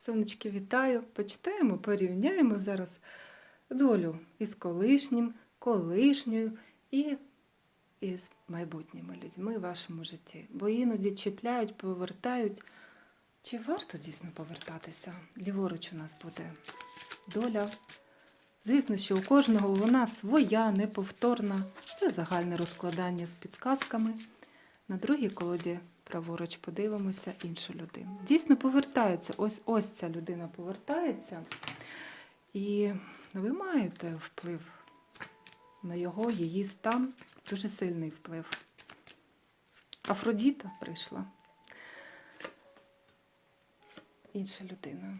Сонечки, вітаю! Почитаємо, порівняємо зараз долю із колишнім, колишньою і із майбутніми людьми в вашому житті. Бо іноді чіпляють, повертають. Чи варто дійсно повертатися? Ліворуч у нас буде доля. Звісно, що у кожного вона своя, неповторна. Це загальне розкладання з підказками. На другій колоді праворуч подивимося іншу людину. Дійсно повертається. Ось ось ця людина повертається. І ви маєте вплив на його, її стан, дуже сильний вплив. Афродіта прийшла. Інша людина.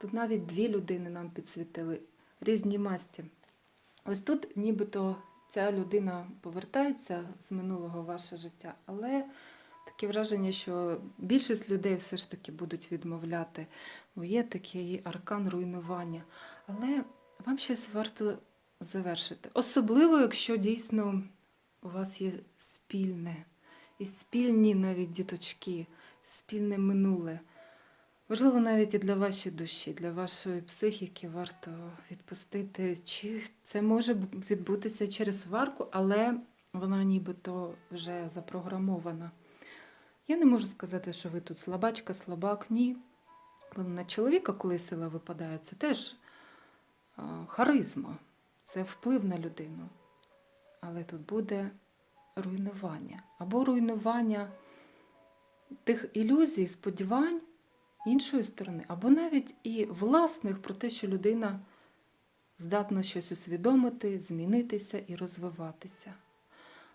Тут навіть дві людини нам підсвітили, різні масті. Ось тут нібито ця людина повертається з минулого ваше життя, але таке враження, що більшість людей все ж таки будуть відмовляти, бо є такий аркан руйнування. Але вам щось варто завершити. Особливо, якщо дійсно у вас є спільне, і спільні навіть діточки, спільне минуле. Можливо, навіть і для вашої душі, для вашої психіки варто відпустити, чи це може відбутися через сварку, але вона нібито вже запрограмована. Я не можу сказати, що ви тут слабачка, слабак, ні. Бо на чоловіка, коли сила випадає, це теж харизма, це вплив на людину. Але тут буде руйнування. Або руйнування тих ілюзій, сподівань іншої сторони, або навіть і власних про те, що людина здатна щось усвідомити, змінитися і розвиватися.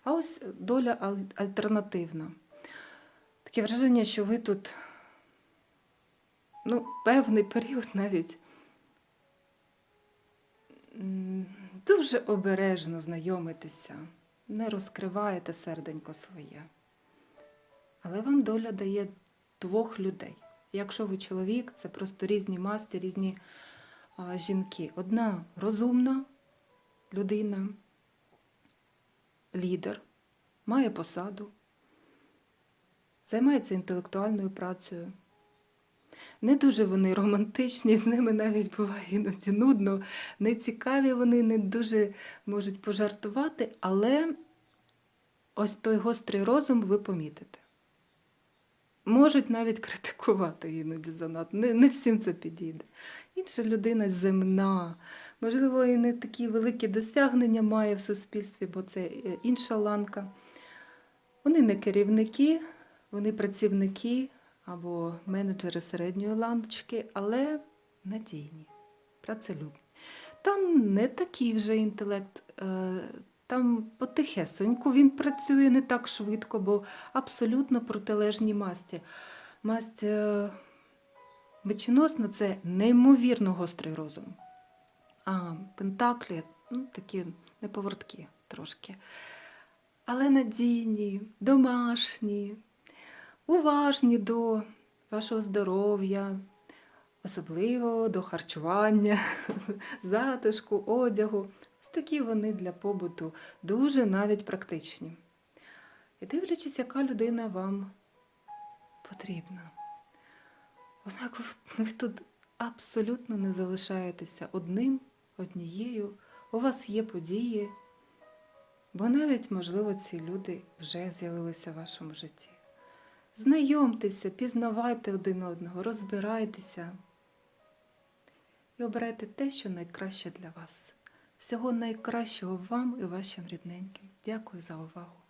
А ось доля альтернативна. Таке враження, що ви тут ну, певний період навіть дуже обережно знайомитеся, не розкриваєте серденько своє. Але вам доля дає двох людей. Якщо ви чоловік, це просто різні масті, різні а, жінки. Одна розумна людина, лідер, має посаду, займається інтелектуальною працею. Не дуже вони романтичні, з ними навіть буває іноді нудно, не цікаві вони, не дуже можуть пожартувати, але ось той гострий розум ви помітите. Можуть навіть критикувати іноді занадто. Не, не всім це підійде. Інша людина земна, можливо, і не такі великі досягнення має в суспільстві, бо це е, інша ланка. Вони не керівники, вони працівники або менеджери середньої ланочки, але надійні, працелюбні. Там не такий вже інтелект, е, там потихесеньку він працює не так швидко, бо абсолютно протилежні масті. Масть е, меченосна це неймовірно гострий розум. А пентаклі ну, такі неповороткі трошки. Але надійні, домашні, уважні до вашого здоров'я, особливо до харчування, затишку, одягу. Такі вони для побуту дуже навіть практичні. І дивлячись, яка людина вам потрібна. Однак ви тут абсолютно не залишаєтеся одним, однією. У вас є події, бо навіть, можливо, ці люди вже з'явилися в вашому житті. Знайомтеся, пізнавайте один одного, розбирайтеся і обирайте те, що найкраще для вас. Всього найкращого вам і вашим рідненьким. Дякую за увагу.